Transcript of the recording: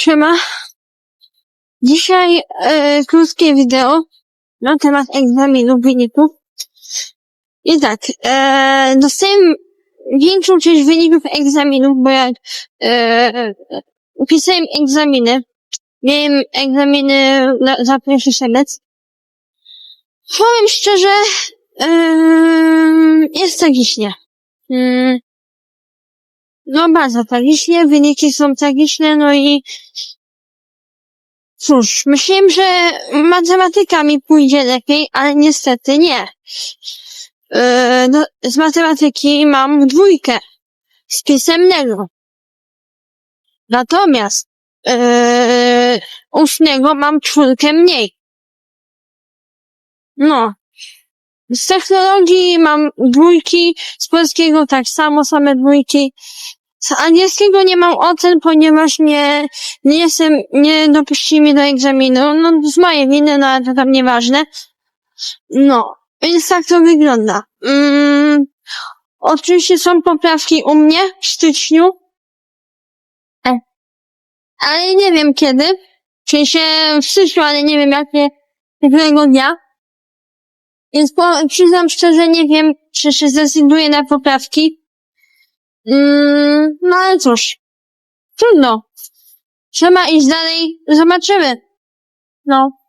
Siema. Dzisiaj e, krótkie wideo na temat egzaminu wyników. I tak, e, dostałem większą część wyników egzaminów, bo jak e, pisałem egzaminy, miałem egzaminy na, za pierwszy semestr. Powiem szczerze, e, jest tragicznie. Mm, no bardzo tragicznie, wyniki są tragiczne, no i cóż, myślałem, że matematyka mi pójdzie lepiej, ale niestety nie. Yy, no, z matematyki mam dwójkę z pisemnego. Natomiast yy, ustnego mam czwórkę mniej. No. Z technologii mam dwójki, z polskiego tak samo, same dwójki. Z angielskiego nie mam ocen, ponieważ nie, nie jestem, nie dopuścili mnie do egzaminu. No, z mojej winy, no ale to tam nieważne. No, więc tak to wygląda. Mm, oczywiście są poprawki u mnie w styczniu. E, ale nie wiem kiedy. W sensie w styczniu, ale nie wiem jakie, którego dnia. Więc po, przyznam szczerze, nie wiem, czy się zdecyduję na poprawki. Mm, no ale cóż, trudno. Trzeba iść dalej, zobaczymy. No.